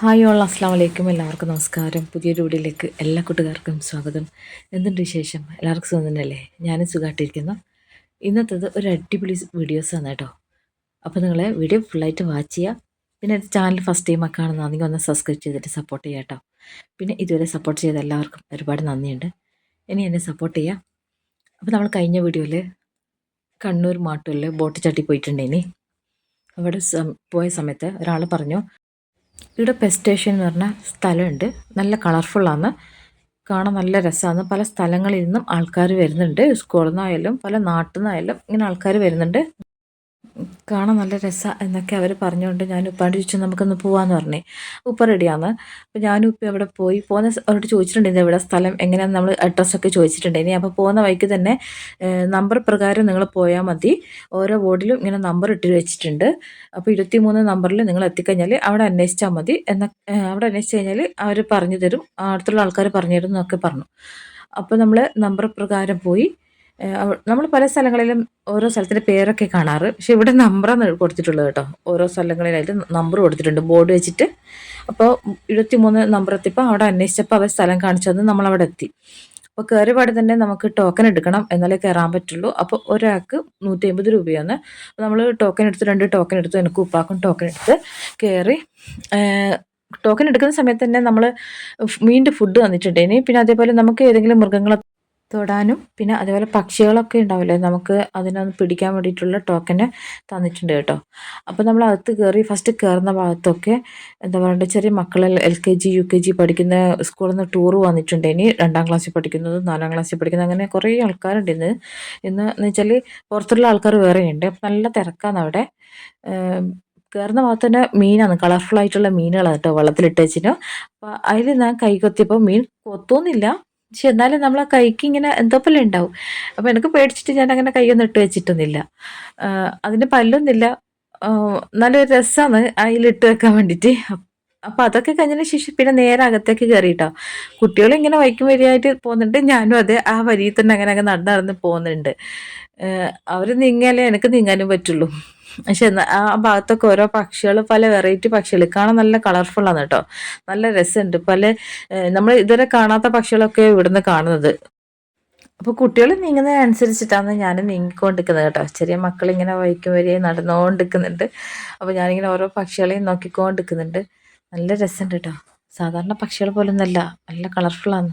Hi all അസ്സാം വലൈക്കും എല്ലാവർക്കും നമസ്കാരം. പുതിയൊരു വീഡിയോയിലേക്ക് എല്ലാ കൂട്ടുകാർക്കും സ്വാഗതം. എന്തുണ്ട് വിശേഷം? എല്ലാവർക്കും സുഖം തന്നെയല്ലേ? ഞാനും സുഖമായിട്ടിരിക്കുന്നു ഇന്നത്തേത് ഒരു അടിപൊളി വീഡിയോസാണ് കേട്ടോ. അപ്പോൾ നിങ്ങൾ വീഡിയോ ഫുള്ളായിട്ട് വാച്ച് ചെയ്യുക. പിന്നെ ചാനൽ ഫസ്റ്റ് ടൈം ഒക്കെ കാണുന്നതാണെങ്കിൽ ഒന്ന് സബ്സ്ക്രൈബ് ചെയ്തിട്ട് സപ്പോർട്ട് ചെയ്യുക കേട്ടോ. പിന്നെ ഇതുവരെ സപ്പോർട്ട് ചെയ്ത എല്ലാവർക്കും ഒരുപാട് നന്ദിയുണ്ട്. ഇനി എന്നെ സപ്പോർട്ട് ചെയ്യുക. അപ്പോൾ നമ്മൾ കഴിഞ്ഞ വീഡിയോയിൽ കണ്ണൂർ മാട്ടൂരിൽ ബോട്ട് ചട്ടി പോയിട്ടുണ്ടേനി അവിടെ പോയ സമയത്ത് ഒരാൾ പറഞ്ഞു ഇവിടെ പെസ്റ്റേഷൻ സ്റ്റേഷൻ എന്ന് പറഞ്ഞ സ്ഥലമുണ്ട്. നല്ല കളർഫുള്ളാണ് കാണാൻ നല്ല രസമാണ് പല സ്ഥലങ്ങളിൽ നിന്നും ആൾക്കാർ വരുന്നുണ്ട്. സ്കൂളിൽ നിന്നായാലും പല നാട്ടിൽ നിന്നായാലും ഇങ്ങനെ ആൾക്കാർ വരുന്നുണ്ട്. കാണാൻ നല്ല രസമാണ് എന്നൊക്കെ അവർ പറഞ്ഞുകൊണ്ട് ഞാൻ ഉപ്പാണ്ട് ചോദിച്ചു നമുക്കൊന്ന് പോവാന്ന് പറഞ്ഞേ. ഉപ്പ റെഡിയാന്ന് അപ്പോൾ ഞാനും ഉപ്പ അവിടെ പോയി. പോകുന്ന അവരോട് ചോദിച്ചിട്ടുണ്ടായിരുന്നു ഇവിടെ സ്ഥലം എങ്ങനെയാണ് നമ്മൾ അഡ്രസ്സൊക്കെ ചോദിച്ചിട്ടുണ്ടായിരുന്നു അപ്പോൾ പോകുന്ന വഴിക്ക് തന്നെ നമ്പർ പ്രകാരം നിങ്ങൾ പോയാൽ മതി. ഓരോ ബോർഡിലും ഇങ്ങനെ നമ്പർ ഇട്ട് വെച്ചിട്ടുണ്ട്. അപ്പോൾ ഇരുപത്തി മൂന്ന് നമ്പറിൽ നിങ്ങൾ എത്തിക്കഴിഞ്ഞാൽ അവിടെ അന്വേഷിച്ചാൽ മതി എന്ന അവിടെ അന്വേഷിച്ച് കഴിഞ്ഞാൽ അവർ പറഞ്ഞു തരും. അടുത്തുള്ള ആൾക്കാർ പറഞ്ഞു തരും എന്നൊക്കെ പറഞ്ഞു. അപ്പോൾ നമ്മൾ നമ്പർ പ്രകാരം പോയി നമ്മൾ പല സ്ഥലങ്ങളിലും ഓരോ സ്ഥലത്തിന്റെ പേരൊക്കെ കാണാറ്. പക്ഷെ ഇവിടെ നമ്പറാണ് കൊടുത്തിട്ടുള്ളത് കേട്ടോ. ഓരോ സ്ഥലങ്ങളിലായിട്ട് നമ്പർ കൊടുത്തിട്ടുണ്ട്. ബോർഡ് വെച്ചിട്ട്. അപ്പോൾ ഇരുപത്തി മൂന്ന് നമ്പർ എത്തിയപ്പോൾ അവിടെ അന്വേഷിച്ചപ്പോൾ അവർ സ്ഥലം കാണിച്ചു തന്നു നമ്മളവിടെ എത്തി. അപ്പോൾ കയറിപാട് പാടെ തന്നെ നമുക്ക് ടോക്കൺ എടുക്കണം എന്നാലേ കയറാൻ പറ്റുള്ളൂ. അപ്പോൾ ഒരാൾക്ക് നൂറ്റി അമ്പത് രൂപയാണ് നമ്മൾ ടോക്കൺ എടുത്ത് രണ്ട് ടോക്കൺ എടുത്ത് എനിക്ക് ഉപ്പാക്കും ടോക്കൺ എടുത്ത് കയറി ടോക്കൺ എടുക്കുന്ന സമയത്ത് തന്നെ നമ്മൾ മീന്റെ ഫുഡ് തന്നിട്ടുണ്ടേനി പിന്നെ അതേപോലെ നമുക്ക് ഏതെങ്കിലും മൃഗങ്ങളെ തൊടാനും പിന്നെ അതേപോലെ പക്ഷികളൊക്കെ ഉണ്ടാവില്ലേ? നമുക്ക് അതിനൊന്ന് പിടിക്കാൻ വേണ്ടിയിട്ടുള്ള ടോക്കന് തന്നിട്ടുണ്ട് കേട്ടോ. അപ്പോൾ നമ്മൾ അകത്ത് കയറി ഫസ്റ്റ് കയറുന്ന ഭാഗത്തൊക്കെ എന്താ പറയുക ചെറിയ മക്കളെ L K G U K G പഠിക്കുന്ന സ്കൂളിൽ നിന്ന് ടൂർ വന്നിട്ടുണ്ട്. ഇനി രണ്ടാം ക്ലാസ്സിൽ പഠിക്കുന്നത് നാലാം ക്ലാസ്സിൽ പഠിക്കുന്നത് അങ്ങനെ കുറേ ആൾക്കാരുണ്ട് ഇന്ന്. ഇന്ന് എന്ന് വെച്ചാൽ പുറത്തുള്ള ആൾക്കാർ വേറെയുണ്ട്. നല്ല തിരക്കാണ് അവിടെ. കയറുന്ന ഭാഗത്ത് തന്നെ മീനാണ്. കളർഫുൾ ആയിട്ടുള്ള മീനുകളാണ് കേട്ടോ വെള്ളത്തിലിട്ട് വെച്ചിട്ട്. അപ്പോൾ അതിൽ ഞാൻ കൈ കൊത്തിയപ്പോൾ മീൻ കൊത്തുന്നില്ല. പക്ഷെ എന്നാലും നമ്മൾ ആ കൈക്ക് ഇങ്ങനെ എന്തോ പോലെ ഉണ്ടാവും. അപ്പോൾ എനിക്ക് പേടിച്ചിട്ട് ഞാൻ അങ്ങനെ കൈയൊന്നും ഇട്ട് വെച്ചിട്ടൊന്നുമില്ല. അതിന് പല്ലൊന്നുമില്ല. നല്ലൊരു രസമാണ് അതിലിട്ട് വെക്കാൻ വേണ്ടിയിട്ട് അപ്പം അതൊക്കെ കഴിഞ്ഞതിന് ശേഷം പിന്നെ നേരെ അകത്തേക്ക് കയറിയിട്ടോ കുട്ടികൾ ഇങ്ങനെ വൈക്കും വരിയായിട്ട് പോകുന്നുണ്ട്. ഞാനും അതെ ആ വരിയിൽ തന്നെ അങ്ങനെ അങ്ങ് നടന്ന് നടന്ന് പോകുന്നുണ്ട്. അവർ നീങ്ങിയാലേ എനിക്ക് നീങ്ങാനും പറ്റുള്ളൂ. പക്ഷെ ആ ഭാഗത്തൊക്കെ ഓരോ പക്ഷികൾ പല വെറൈറ്റി പക്ഷികൾ കാണാൻ നല്ല ആണ് കേട്ടോ നല്ല രസമുണ്ട്. പല നമ്മൾ ഇതുവരെ കാണാത്ത പക്ഷികളൊക്കെ ഇവിടുന്ന് കാണുന്നത്. അപ്പോൾ കുട്ടികൾ നീങ്ങുന്നതിനനുസരിച്ചിട്ടാണ് ഞാൻ നീങ്ങിക്കൊണ്ടിരിക്കുന്നത് കേട്ടോ ചെറിയ മക്കൾ ഇങ്ങനെ വൈക്കും വരെ നടന്നുകൊണ്ടിരിക്കുന്നുണ്ട്. അപ്പോൾ ഞാനിങ്ങനെ ഓരോ പക്ഷികളെയും നോക്കിക്കൊണ്ടിരിക്കുന്നുണ്ട്. നല്ല രസമുണ്ട് കേട്ടോ സാധാരണ പക്ഷികൾ പോലൊന്നല്ല. നല്ല കളർഫുള്ളാണ്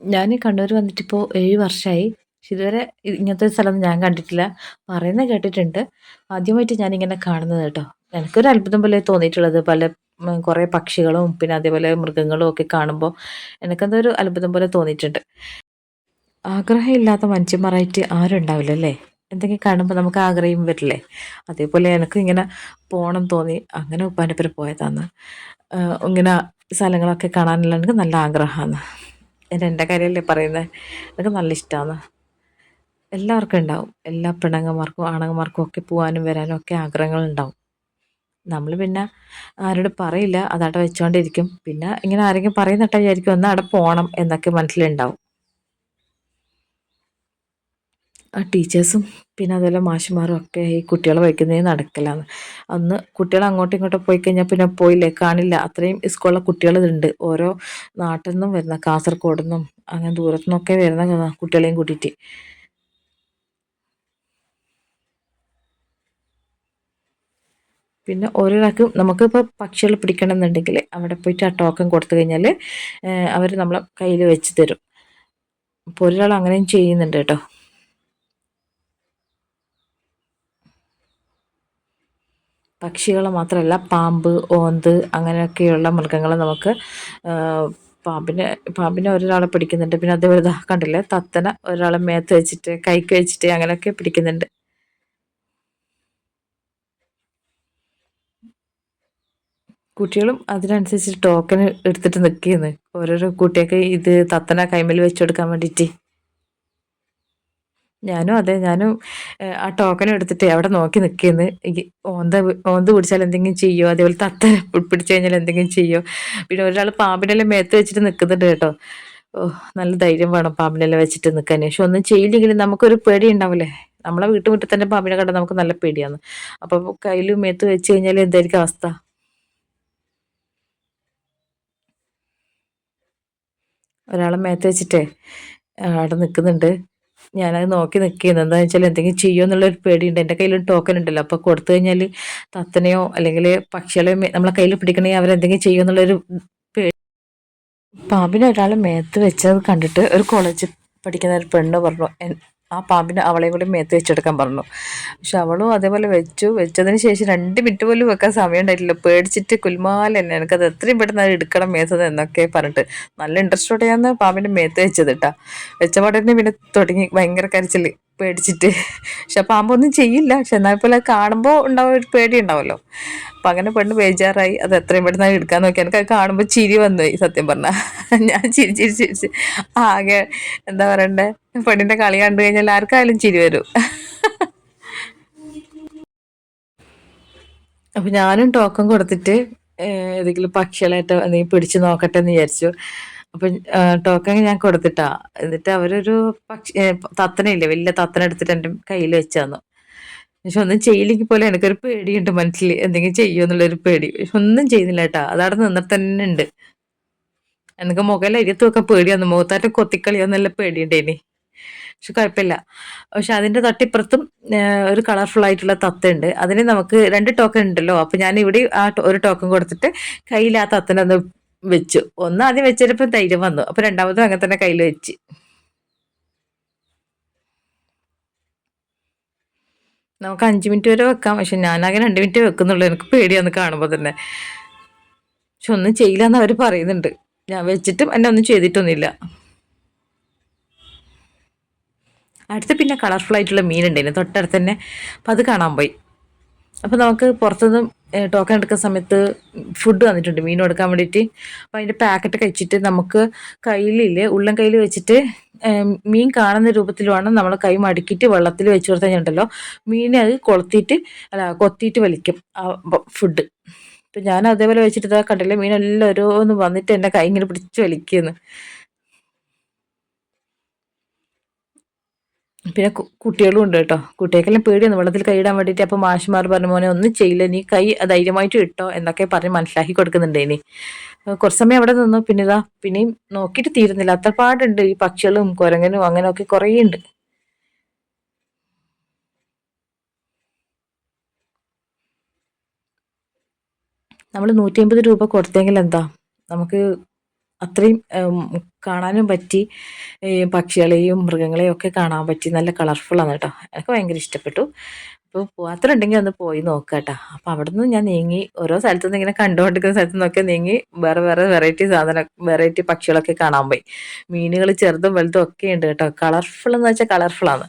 ഞാൻ കണ്ണൂർ വന്നിട്ടിപ്പോൾ ഏഴ് വർഷമായി പക്ഷെ ഇതുവരെ ഇങ്ങനത്തെ സ്ഥലം ഞാൻ കണ്ടിട്ടില്ല. പറയുന്നത് കേട്ടിട്ടുണ്ട്. ആദ്യമായിട്ട് ഞാനിങ്ങനെ കാണുന്നത് കേട്ടോ. എനിക്കൊരു അത്ഭുതം പോലെ തോന്നിയിട്ടുള്ളത് പല കുറേ പക്ഷികളും പിന്നെ അതേപോലെ മൃഗങ്ങളും ഒക്കെ കാണുമ്പോൾ എനിക്കെന്തോ അത്ഭുതം പോലെ തോന്നിയിട്ടുണ്ട്. ആഗ്രഹമില്ലാത്ത മനുഷ്യന്മാരായിട്ട് ആരും ഉണ്ടാവില്ല അല്ലേ? എന്തെങ്കിലും കാണുമ്പോൾ നമുക്ക് ആഗ്രഹം വരില്ലേ? അതേപോലെ എനിക്ക് ഇങ്ങനെ പോകണം തോന്നി. അങ്ങനെ ഉപ്പാന്റെ പേര് പോയതാണ് ഇങ്ങനെ സ്ഥലങ്ങളൊക്കെ കാണാനുള്ള എനിക്ക് നല്ല ആഗ്രഹമാണ്. എന്റെ കാര്യമല്ലേ പറയുന്നത്? എനിക്ക് നല്ല ഇഷ്ടമാണ് എല്ലാവർക്കും ഉണ്ടാവും. എല്ലാ പെണ്ണങ്ങന്മാർക്കും ആണുങ്ങന്മാർക്കും ഒക്കെ പോകാനും വരാനും ഒക്കെ ആഗ്രഹങ്ങൾ ഉണ്ടാവും. നമ്മൾ പിന്നെ ആരോട് പറയില്ല. അതവിടെ വെച്ചുകൊണ്ടിരിക്കും പിന്നെ ഇങ്ങനെ ആരെങ്കിലും പറയുന്നിട്ട് വിചാരിക്കും ഒന്ന് അവിടെ പോകണം എന്നൊക്കെ മനസ്സിലുണ്ടാവും. ആ ടീച്ചേഴ്സും പിന്നെ അതുപോലെ മാഷുമാരും ഒക്കെ ഈ കുട്ടികളെ വയ്ക്കുന്നതിന് നടക്കലാണ്. അന്ന് കുട്ടികൾ അങ്ങോട്ടും ഇങ്ങോട്ടും പോയി കഴിഞ്ഞാൽ പിന്നെ പോയില്ലേ? കാണില്ല. അത്രയും സ്കൂളിലെ കുട്ടികൾ ഇതുണ്ട്. ഓരോ നാട്ടിൽ നിന്നും വരുന്ന കാസർഗോഡ് നിന്നും അങ്ങനെ ദൂരത്തു നിന്നൊക്കെ വരുന്ന കുട്ടികളെയും കൂട്ടിയിട്ട്. പിന്നെ ഓരോരാൾക്കും നമുക്കിപ്പോൾ പക്ഷികൾ പിടിക്കണമെന്നുണ്ടെങ്കിൽ അവിടെ പോയിട്ട് ആ ടോക്കൺ കൊടുത്തു കഴിഞ്ഞാൽ അവർ നമ്മളെ കയ്യിൽ വെച്ച് തരും. അപ്പോൾ ഒരാൾ അങ്ങനെയും ചെയ്യുന്നുണ്ട് കേട്ടോ. പക്ഷികളെ മാത്രമല്ല പാമ്പ് ഓന്ത് അങ്ങനെയൊക്കെയുള്ള മൃഗങ്ങളെ നമുക്ക് പാമ്പിനെ പാമ്പിനെ ഒരാളെ പിടിക്കുന്നുണ്ട്. പിന്നെ അതേപോലെ കണ്ടില്ലേ തത്തനെ ഒരാളെ മേത്ത് വെച്ചിട്ട് കൈക്ക് വെച്ചിട്ട് അങ്ങനെയൊക്കെ പിടിക്കുന്നുണ്ട്. കുട്ടികളും അതിനനുസരിച്ച് ടോക്കൺ എടുത്തിട്ട് നിൽക്കുകയെന്ന് ഓരോരോ കുട്ടിയൊക്കെ ഇത് തത്തന കൈമൽ വെച്ചെടുക്കാൻ വേണ്ടിയിട്ട്. ഞാനും അതെ ഞാനും ആ ടോക്കൺ എടുത്തിട്ട് അവിടെ നോക്കി നിൽക്കുന്നു ഓന്ത ഓന്ത് പിടിച്ചാൽ എന്തെങ്കിലും ചെയ്യോ? അതേപോലെ തത്ത പിടിച്ചു കഴിഞ്ഞാൽ എന്തെങ്കിലും ചെയ്യോ? പിന്നെ ഒരാൾ പാമ്പിനെല്ലാം മേത്ത് വെച്ചിട്ട് നിൽക്കുന്നുണ്ട് കേട്ടോ. ഓ നല്ല ധൈര്യം വേണം പാമ്പിനെല്ലാം വെച്ചിട്ട് നിൽക്കാൻ പക്ഷെ ഒന്നും ചെയ്യില്ലെങ്കിലും നമുക്കൊരു പേടി ഉണ്ടാവില്ലേ? നമ്മളെ വീട്ടുമുറ്റത്തന്നെ പാമ്പിനെ കണ്ടാൽ നമുക്ക് നല്ല പേടിയാണ്. അപ്പോൾ കയ്യിൽ മേത്ത് വെച്ച് കഴിഞ്ഞാൽ എന്തായിരിക്കും അവസ്ഥ? ഒരാളെ മേത്ത് വെച്ചിട്ടേ അവിടെ നിൽക്കുന്നുണ്ട് ഞാനത് നോക്കി നിൽക്കുന്നത് എന്താണെന്ന് വെച്ചാൽ എന്തെങ്കിലും ചെയ്യുമോ എന്നുള്ളൊരു പേടിയുണ്ട്. എന്റെ കയ്യിൽ ടോക്കൺ ഉണ്ടല്ലോ. അപ്പോൾ കൊടുത്തു കഴിഞ്ഞാൽ തത്തനെയോ അല്ലെങ്കിൽ പക്ഷികളെയോ നമ്മളെ കയ്യിൽ പിടിക്കണമെങ്കിൽ അവരെന്തെങ്കിലും ചെയ്യുമോ എന്നുള്ളൊരു പേടി പാമ്പിനെ ഒരാൾ മേത്ത് വെച്ചത് കണ്ടിട്ട് ഒരു കോളേജിൽ പഠിക്കുന്ന ഒരു പെണ്ണ് പറഞ്ഞു ആ പാമ്പിനെ അവളെയും കൂടി മേത്ത് വെച്ചെടുക്കാൻ പറഞ്ഞു. പക്ഷെ അവളും അതേപോലെ വെച്ചു. വെച്ചതിന് ശേഷം രണ്ട് മിനിറ്റ് പോലും വെക്കാൻ സമയം ഉണ്ടായിട്ടില്ല. പേടിച്ചിട്ട് കുൽമാല തന്നെ. അത് എത്രയും പെട്ടെന്ന് അത് എടുക്കണം മേത്തത് എന്നൊക്കെ പറഞ്ഞിട്ട്. നല്ല ഇൻട്രസ്റ്റോടെയാണ് പാമ്പിന്റെ മേത്ത് വെച്ചത് കേട്ടാ വെച്ച പാടന്നെ പിന്നെ തുടങ്ങി. ഭയങ്കര കരച്ചിൽ പേടിച്ചിട്ട്. പക്ഷെ പാമ്പൊന്നും ചെയ്യില്ല. പക്ഷെ എന്നാൽ പോലെ കാണുമ്പോൾ ഉണ്ടാവും ഒരു പേടി ഉണ്ടാവുമല്ലോ അപ്പം അങ്ങനെ പെണ്ണ് ബേജാറായി. അത് എത്രയും പെട്ടെന്ന് എടുക്കാൻ നോക്കി. എനിക്ക് അത് കാണുമ്പോൾ ചിരി വന്നുപോയി സത്യം പറഞ്ഞാൽ ഞാൻ ചിരി ചിരി ചിരിച്ച് ആകെ എന്താ പറയണ്ടേ? പെണ്ണിന്റെ കളി കണ്ടു കഴിഞ്ഞാൽ ആർക്കായാലും ചിരി വരും. അപ്പം ഞാനും ടോക്കൺ കൊടുത്തിട്ട് ഏതെങ്കിലും പക്ഷികളായിട്ട് എന്തെങ്കിലും പിടിച്ച് നോക്കട്ടെ എന്ന് വിചാരിച്ചു. അപ്പം ടോക്കൺ ഞാൻ കൊടുത്തിട്ടാ. എന്നിട്ട് അവരൊരു പക്ഷി തത്തനയില്ലേ വലിയ തത്തന എടുത്തിട്ട് എന്റെ കയ്യിൽ വെച്ച് തന്നു പക്ഷെ ഒന്നും ചെയ്യില്ലെങ്കിൽ പോലെ എനിക്കൊരു പേടിയുണ്ട് മനസ്സിൽ. എന്തെങ്കിലും ചെയ്യുമോ എന്നുള്ളൊരു പേടി. പക്ഷെ ഒന്നും ചെയ്യുന്നില്ല കേട്ടാ. അതവിടെ നിന്നിട്ട് തന്നെ ഉണ്ട്. എനിക്ക് മുഖം അരിയത്ത് വെക്കാൻ പേടിയാന്ന്. മുഖത്തായിട്ട് പേടിയുണ്ട് ഇനി പക്ഷെ കുഴപ്പമില്ല. പക്ഷെ അതിന്റെ തട്ടിപ്പുറത്തും ഒരു കളർഫുൾ ആയിട്ടുള്ള തത്തയുണ്ട്. അതിന് നമുക്ക് രണ്ട് ടോക്കൺ ഉണ്ടല്ലോ. അപ്പൊ ഞാൻ ഇവിടെ ആ ഒരു ടോക്കൺ കൊടുത്തിട്ട് കയ്യിൽ ആ തത്തനൊന്ന് വെച്ചു. ഒന്ന് ആദ്യം വെച്ചപ്പോൾ ധൈര്യം വന്നു. അപ്പൊ രണ്ടാമതും അങ്ങനെ തന്നെ കയ്യിൽ വെച്ച്. നമുക്ക് അഞ്ച് മിനിറ്റ് വരെ വെക്കാം. പക്ഷെ ഞാനാകെ രണ്ട് മിനിറ്റ് വെക്കുന്നുള്ളൂ. എനിക്ക് പേടിയാന്ന് കാണുമ്പോൾ തന്നെ. പക്ഷെ ഒന്നും ചെയ്യില്ല എന്ന് അവർ പറയുന്നുണ്ട്. ഞാൻ വെച്ചിട്ടും എന്നെ ഒന്നും ചെയ്തിട്ടൊന്നുമില്ല. അടുത്ത് പിന്നെ കളർഫുൾ ആയിട്ടുള്ള മീനുണ്ടായിരുന്നു തൊട്ടടുത്ത് തന്നെ. അപ്പം അത് കാണാൻ പോയി. അപ്പോൾ നമുക്ക് പുറത്തുനിന്ന് ടോക്കൺ എടുക്കുന്ന സമയത്ത് ഫുഡ് വന്നിട്ടുണ്ട് മീൻ കൊടുക്കാൻ വേണ്ടിയിട്ട്. അപ്പോൾ അതിന്റെ പാക്കറ്റ് കഴിച്ചിട്ട് നമുക്ക് കയ്യിലില്ലേ ഉള്ളം കയ്യിൽ വെച്ചിട്ട് മീൻ കാണുന്ന രൂപത്തിൽ വേണം നമ്മൾ കൈ മടക്കിയിട്ട് വെള്ളത്തിൽ വെച്ച് കൊടുത്താൽ ഉണ്ടല്ലോ. മീനെ അത് കൊളുത്തിയിട്ട് അല്ല കൊത്തിയിട്ട് വലിക്കും ആ ഫുഡ് ഇപ്പം ഞാൻ അതേപോലെ വെച്ചിട്ട് ഇതാ മീൻ മീനെല്ലാം ഓരോന്ന് വന്നിട്ട് എന്റെ കൈ ഇങ്ങനെ പിടിച്ച് വലിക്കുന്നു. പിന്നെ കുട്ടികളും ഉണ്ട് കേട്ടോ. കുട്ടികൾക്കെല്ലാം പേടിയാണ്. വെള്ളത്തിൽ കൈയിടാൻ വേണ്ടിയിട്ട് അപ്പോൾ മാഷിമാർ പറഞ്ഞ മോനെ ഒന്നും ചെയ്യില്ല. നീ കൈ ധൈര്യമായിട്ട് ഇട്ടോ എന്നൊക്കെ പറഞ്ഞ് മനസ്സിലാക്കി കൊടുക്കുന്നുണ്ട് ഇനി. കുറച്ച് സമയം അവിടെ നിന്നു. പിന്നെ ഇതാ പിന്നെയും നോക്കിയിട്ട് തീരുന്നില്ല. അത്ര പാടുണ്ട് ഈ പക്ഷികളും കുരങ്ങനും അങ്ങനെയൊക്കെ കുറേ ഉണ്ട്. നമ്മൾ നൂറ്റി അമ്പത് രൂപ കൊടുത്തെങ്കിൽ എന്താ? നമുക്ക് അത്രയും കാണാനും പറ്റി. പക്ഷികളെയും മൃഗങ്ങളെയും ഒക്കെ കാണാൻ പറ്റി. നല്ല കളർഫുള്ളാണ് കേട്ടോ എനിക്ക് ഭയങ്കര ഇഷ്ടപ്പെട്ടു. അപ്പോൾ പോകാത്തതുണ്ടെങ്കിൽ ഒന്ന് പോയി നോക്കുക കേട്ടോ അപ്പോൾ അവിടെ നിന്ന് ഞാൻ നീങ്ങി ഓരോ സ്ഥലത്തു നിന്ന് ഇങ്ങനെ കണ്ടുകൊണ്ടിരിക്കുന്ന സ്ഥലത്തു നിന്നൊക്കെ നീങ്ങി വേറെ വേറെ വെറൈറ്റി സാധനം വെറൈറ്റി പക്ഷികളൊക്കെ കാണാൻ പോയി. മീനുകൾ ചെറുതും വലുതും ഒക്കെ ഉണ്ട് കേട്ടോ കളർഫുൾ എന്ന് വെച്ചാൽ കളർഫുള്ളാണ്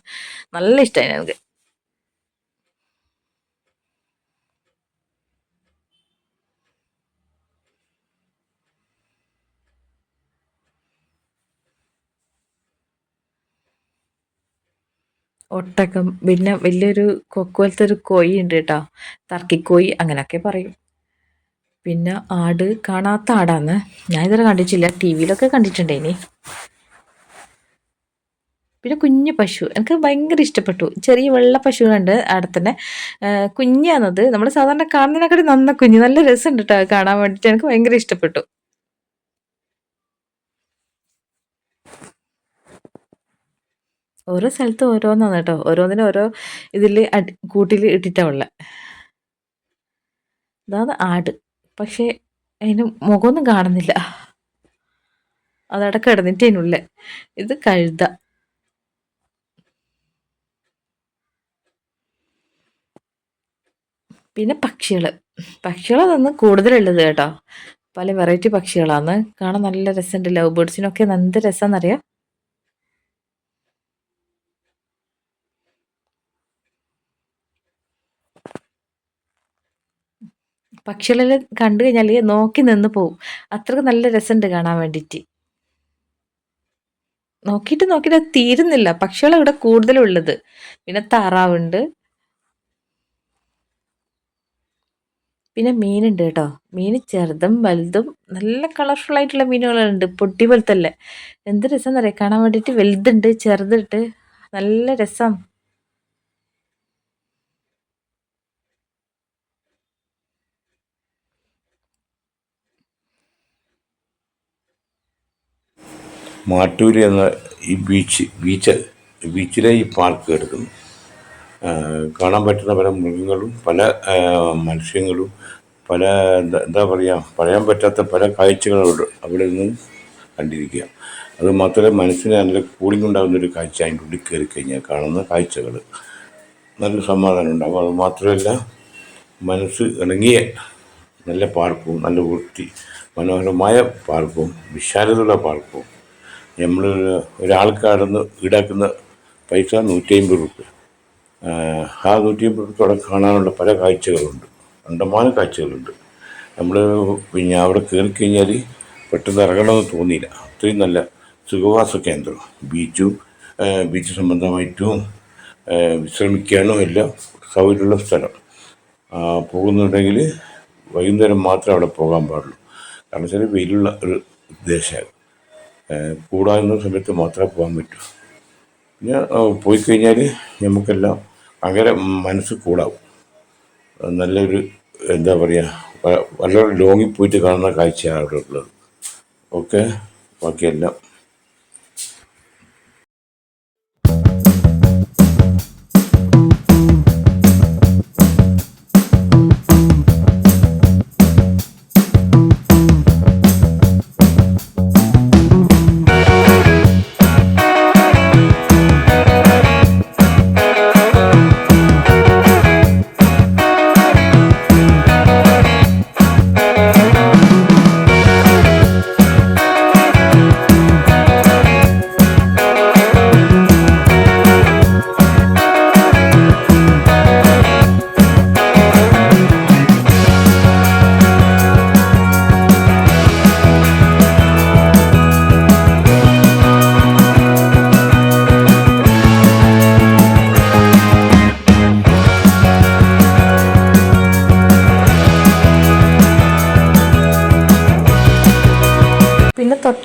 നല്ല ഇഷ്ടമായി ഞങ്ങൾക്ക് ഒട്ടകം. പിന്നെ വലിയൊരു കൊക്കുപോലത്തെ ഒരു കോഴി ഉണ്ട് കേട്ടോ. തർക്കിക്കോയി അങ്ങനെയൊക്കെ പറയും. പിന്നെ ആട് കാണാത്ത ആടാന്ന്. ഞാൻ ഇതുവരെ കണ്ടിട്ടില്ല. ടി വിയിലൊക്കെ കണ്ടിട്ടുണ്ടേനി പിന്നെ കുഞ്ഞു പശു. എനിക്ക് ഭയങ്കര ഇഷ്ടപ്പെട്ടു. ചെറിയ വെള്ള പശുവുണ്ട് അവിടെ തന്നെ. കുഞ്ഞാന്നത് നമ്മൾ സാധാരണ കാണുന്നതിനെക്കാട്ടി നന്ന കുഞ്ഞ്. നല്ല രസമുണ്ട് കേട്ടോ. കാണാൻ വേണ്ടിയിട്ട് എനിക്ക് ഭയങ്കര ഇഷ്ടപ്പെട്ടു. ഓരോ സ്ഥലത്ത് ഓരോന്നാണ് കേട്ടോ. ഓരോന്നിനും ഓരോ ഇതിൽ കൂട്ടിൽ ഇട്ടിട്ടാണ് ഉള്ളത് അതാണ് ആട്. പക്ഷേ അതിന് മുഖമൊന്നും കാണുന്നില്ല. അതവിടെ കിടന്നിട്ടേനുള്ളിൽ ഇത് കഴുത. പിന്നെ പക്ഷികൾ പക്ഷികളതൊന്ന് കൂടുതലുള്ളത് കേട്ടോ. പല വെറൈറ്റി പക്ഷികളാണ്. കാണാൻ നല്ല രസമുണ്ട്. ലവ് ബേർഡ്സിനൊക്കെ എന്ത് രസമെന്നറിയാം പക്ഷികളെല്ലാം കണ്ടു കഴിഞ്ഞാൽ നോക്കി നിന്ന് പോവും. അത്രയ്ക്ക് നല്ല രസമുണ്ട് കാണാൻ വേണ്ടിയിട്ട്. നോക്കിയിട്ട് നോക്കിയിട്ട് തീരുന്നില്ല. പക്ഷികൾ ഇവിടെ കൂടുതലുള്ളത്. പിന്നെ താറാവുണ്ട്. പിന്നെ മീനുണ്ട് കേട്ടോ. മീൻ ചെറുതും വലുതും നല്ല കളർഫുൾ ആയിട്ടുള്ള മീനുകളുണ്ട്. പൊട്ടി പോലത്തല്ലേ എന്ത് രസം എന്നറിയാം കാണാൻ വേണ്ടിയിട്ട് വലുതുണ്ട് ചെറുതുണ്ട്. നല്ല രസം. മാട്ടൂര് എന്ന ഈ ബീച്ച് ബീച്ച് ബീച്ചിലെ ഈ പാർക്ക് എടുക്കുന്നു. കാണാൻ പറ്റുന്ന പല മൃഗങ്ങളും പല മത്സ്യങ്ങളും പല എന്താ പറയുക പറയാൻ പറ്റാത്ത പല കാഴ്ചകളുണ്ട് അവിടെ നിന്നും കണ്ടിരിക്കുക. അത് മനസ്സിന് നല്ല കൂളിംഗ് ഉണ്ടാകുന്ന ഒരു കാഴ്ച അതിന്റെ ഉള്ളിൽ കയറി കഴിഞ്ഞാൽ കാണുന്ന കാഴ്ചകൾ. നല്ല സമാധാനം ഉണ്ടാകും. അത് മാത്രമല്ല മനസ്സ് ഇണങ്ങിയ നല്ല പാർക്കും നല്ല വൃത്തി മനോഹരമായ പാർക്കും വിശാലതയുള്ള പാർക്കും നമ്മൾ ഒരാൾക്ക് കടന്ന് ഈടാക്കുന്ന പൈസ നൂറ്റി അമ്പത് റുപ്യ. ആ നൂറ്റി അമ്പത് അവിടെ കാണാനുള്ള പല കാഴ്ചകളുണ്ട്. കണ്ടമാനം കാഴ്ചകളുണ്ട്. നമ്മൾ പിന്നെ അവിടെ കയറി കഴിഞ്ഞാൽ പെട്ടെന്ന് ഇറങ്ങണമെന്ന് തോന്നിയില്ല. അത്രയും നല്ല സുഖവാസ കേന്ദ്രം. ബീച്ചും ബീച്ച് സംബന്ധമായിട്ടും വിശ്രമിക്കാനും എല്ലാം സൗകര്യമുള്ള സ്ഥലം. പോകുന്നുണ്ടെങ്കിൽ വൈകുന്നേരം മാത്രമേ അവിടെ പോകാൻ പാടുള്ളൂ. കാരണം വെച്ചാൽ വെയിലുള്ള ഒരു ദേശമാണ് കൂടാകുന്ന സമയത്ത് മാത്രമേ പോകാൻ പറ്റൂ. പിന്നെ പോയി കഴിഞ്ഞാൽ നമുക്കെല്ലാം അങ്ങനെ മനസ്സ് കൂടാവും. നല്ലൊരു എന്താ പറയുക വളരെ ലോങ്ങിൽ പോയിട്ട് കാണുന്ന കാഴ്ചയാണ് അവിടെ ഉള്ളത്. ഓക്കെ? ബാക്കിയെല്ലാം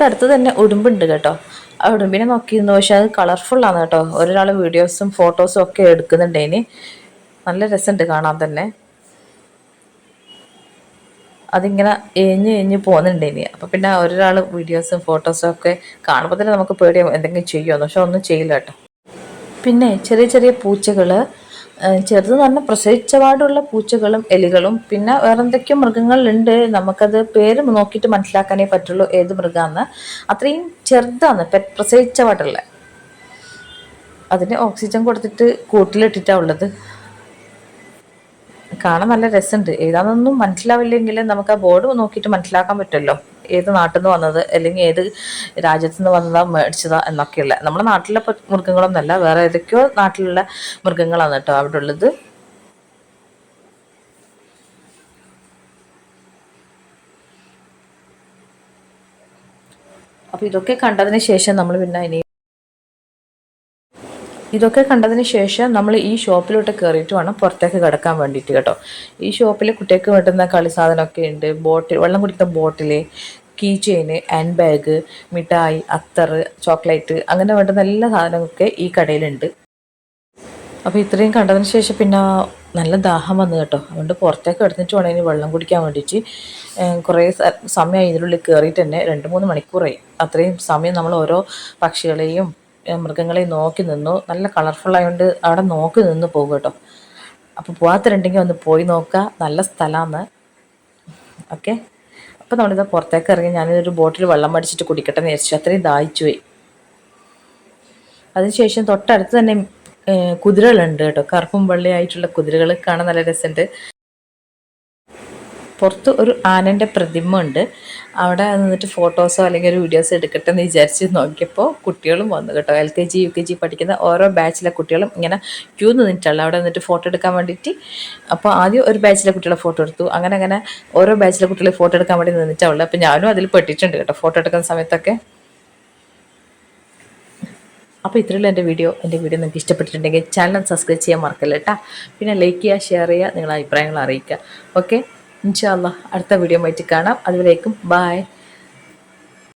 തൊട്ടടുത്ത് തന്നെ ഉടുമ്പുണ്ട് കേട്ടോ. ആ ഉടുമ്പിനെ നോക്കിയിരുന്നു. പക്ഷെ അത് കളർഫുള്ളാണ് കേട്ടോ. ഒരാൾ വീഡിയോസും ഫോട്ടോസും ഒക്കെ എടുക്കുന്നുണ്ട് ഇനി. നല്ല രസമുണ്ട് കാണാൻ തന്നെ. അതിങ്ങനെ എഞ്ഞ് എഞ്ഞ് പോകുന്നുണ്ട് ഇനി. അപ്പം പിന്നെ ഒരാൾ വീഡിയോസും ഫോട്ടോസും ഒക്കെ കാണുമ്പോൾ തന്നെ നമുക്ക് പേടിയാവും എന്തെങ്കിലും ചെയ്യുമെന്ന് പക്ഷെ ഒന്നും ചെയ്യില്ല കേട്ടോ. പിന്നെ ചെറിയ ചെറിയ പൂച്ചകൾ ചെറുത് പറഞ്ഞാൽ പ്രസവിച്ചപാടുള്ള പൂച്ചകളും എലികളും പിന്നെ വേറെ എന്തൊക്കെയോ മൃഗങ്ങളുണ്ട്. നമുക്കത് പേര് നോക്കിയിട്ട് മനസ്സിലാക്കാനേ പറ്റുള്ളൂ ഏത് മൃഗമാണെന്ന് അത്രയും ചെറുതാണ് പ്രസവിച്ചപാടുള്ള. അതിന് ഓക്സിജൻ കൊടുത്തിട്ട് കൂട്ടിലിട്ടിട്ടാണ് ഉള്ളത്. കാണാൻ നല്ല രസമുണ്ട്. ഏതാണെന്നൊന്നും മനസ്സിലാവില്ലെങ്കിൽ നമുക്ക് ആ ബോർഡ് നോക്കിയിട്ട് മനസ്സിലാക്കാൻ പറ്റുമല്ലോ. ഏത് നാട്ടിൽ നിന്ന് വന്നത് അല്ലെങ്കിൽ ഏത് രാജ്യത്തു നിന്ന് വന്നതാ മേടിച്ചതാ എന്നൊക്കെയുള്ള. നമ്മുടെ നാട്ടിലെ മൃഗങ്ങളൊന്നല്ല വേറെ ഏതൊക്കെയോ നാട്ടിലുള്ള മൃഗങ്ങളാണ് കേട്ടോ അവിടെ ഉള്ളത്. അപ്പോൾ ഇതൊക്കെ കണ്ടതിന് ശേഷം നമ്മൾ പിന്നെ ഇനി ഇതൊക്കെ കണ്ടതിന് ശേഷം നമ്മൾ ഈ ഷോപ്പിലോട്ട് കയറിയിട്ട് വേണം പുറത്തേക്ക് കിടക്കാൻ വേണ്ടിയിട്ട് കേട്ടോ. ഈ ഷോപ്പിൽ കുട്ടികൾക്ക് വേണ്ടുന്ന കളി സാധനമൊക്കെ ഉണ്ട്. ബോട്ടിൽ വെള്ളം കുടിക്കുന്ന bottle key chain hand bag മിഠായി അത്തർ ചോക്ലേറ്റ് അങ്ങനെ വേണ്ടുന്ന എല്ലാ സാധനങ്ങളൊക്കെ ഈ കടയിലുണ്ട്. അപ്പോൾ ഇത്രയും കണ്ടതിന് ശേഷം പിന്നെ നല്ല ദാഹം വന്നു കേട്ടോ. അതുകൊണ്ട് പുറത്തേക്ക് എടുത്തിട്ട് വേണം ഇനി വെള്ളം കുടിക്കാൻ വേണ്ടിയിട്ട്. കുറേ സമയം ഇതിനുള്ളിൽ കയറിയിട്ട് തന്നെ രണ്ട് മൂന്ന് മണിക്കൂറായി. അത്രയും സമയം നമ്മൾ ഓരോ പക്ഷികളെയും ഏഹ് മൃഗങ്ങളെയും നോക്കി നിന്നു. നല്ല കളർഫുൾ ആയതുകൊണ്ട് അവിടെ നോക്കി നിന്ന് പോകും കേട്ടോ. അപ്പോൾ പോകാത്തരുണ്ടെങ്കിൽ ഒന്ന് പോയി നോക്കുക നല്ല സ്ഥലമാണ് ഓക്കെ. അപ്പോൾ നമ്മളിത് പുറത്തേക്ക് ഇറങ്ങി ഞാനൊരു ബോട്ടിൽ വെള്ളം മടിച്ചിട്ട് കുടിക്കട്ടെ എന്ന് വിചാരിച്ചു. അത്രയും ദാഹിച്ചു പോയി. അതിനുശേഷം തൊട്ടടുത്ത് തന്നെ കുതിരകളുണ്ട് കേട്ടോ. കറുപ്പും വെള്ളയായിട്ടുള്ള കുതിരകൾ കാണാൻ നല്ല രസമുണ്ട്. പുറത്ത് ഒരു ആനന്റെ പ്രതിമ ഉണ്ട് അവിടെ നിന്നിട്ട് ഫോട്ടോസോ അല്ലെങ്കിൽ ഒരു വീഡിയോസോ എടുക്കട്ടെ എന്ന് വിചാരിച്ച് നോക്കിയപ്പോൾ കുട്ടികളും വന്നു കേട്ടോ. L K G U K G പഠിക്കുന്ന ഓരോ ബാച്ചിലെ കുട്ടികളും ഇങ്ങനെ ക്യൂ നിന്നിട്ടുള്ള അവിടെ നിന്നിട്ട് ഫോട്ടോ എടുക്കാൻ വേണ്ടിയിട്ട് അപ്പോൾ ആദ്യം ഒരു ബാച്ചിലെ കുട്ടികളെ ഫോട്ടോ എടുത്തു. അങ്ങനെ അങ്ങനെ ഓരോ ബാച്ചിലെ കുട്ടികളെ ഫോട്ടോ എടുക്കാൻ വേണ്ടി നിന്നിട്ടുള്ളത് അപ്പോൾ ഞാനും അതിൽ പെട്ടിട്ടുണ്ട് കേട്ടോ ഫോട്ടോ എടുക്കുന്ന സമയത്തൊക്കെ. അപ്പോൾ ഇത്രയുള്ള എന്റെ വീഡിയോ എന്റെ വീഡിയോ നിങ്ങൾക്ക് ഇഷ്ടപ്പെട്ടിട്ടുണ്ടെങ്കിൽ ചാനൽ സബ്സ്ക്രൈബ് ചെയ്യാൻ മറക്കല്ല കേട്ടോ പിന്നെ ലൈക്ക് ചെയ്യുക ഷെയർ ചെയ്യുക നിങ്ങളുടെ അഭിപ്രായങ്ങൾ അറിയിക്കുക. ഓക്കെ ഇൻഷാല്ല അടുത്ത വീഡിയോ ആയിട്ട് കാണാം. അതുവരേക്കും ബായ്